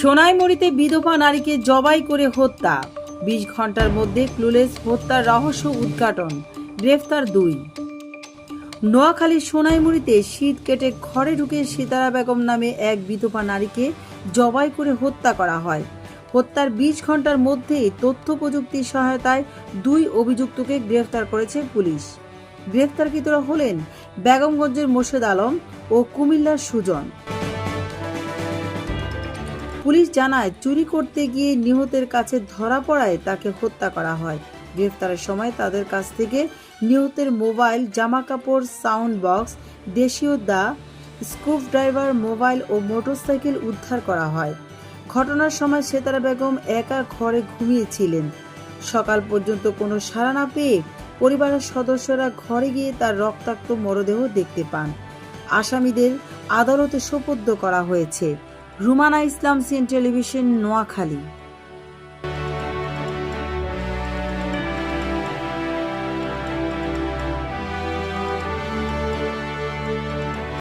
সোনাইমুড়িতে বিধবা নারীকে জবাই করে হত্যা। বিশ ঘণ্টার মধ্যে ক্লুলেস হত্যার রহস্য উদ্ঘাটন, গ্রেফতার দুই। নোয়াখালীর সোনাইমুড়িতে শীত কেটে ঘরে ঢুকে সীতারা বেগম নামে এক বিধবা নারীকে জবাই করে হত্যা করা হয়। হত্যার বিশ ঘণ্টার মধ্যেই তথ্য প্রযুক্তির সহায়তায় দুই অভিযুক্তকে গ্রেফতার করেছে পুলিশ। গ্রেফতারকৃতরা হলেন বেগমগঞ্জের মোর্শেদ আলম ও কুমিল্লার সুজন। পুলিশ জানায়, চুরি করতে গিয়ে নিহতের কাছে ধরা পড়ায় তাকে হত্যা করা হয়। গ্রেফতারের সময় তাদের কাছ থেকে নিহতের মোবাইল, জামাকাপড়, সাউন্ড বক্স, দেশীয় দা, স্ক্রুপ ড্রাইভার, মোবাইল ও মোটরসাইকেল উদ্ধার করা হয়। ঘটনার সময় সেতারা বেগম একা ঘরে ঘুমিয়েছিলেন। সকাল পর্যন্ত কোনো সাড়া না পেয়ে পরিবারের সদস্যরা ঘরে গিয়ে তার রক্তাক্ত মরদেহ দেখতে পান। আসামিদের আদালতে সোপর্দ করা হয়েছে। রুমানা ইসলাম সিন টেলিভিশন নোয়াখালী।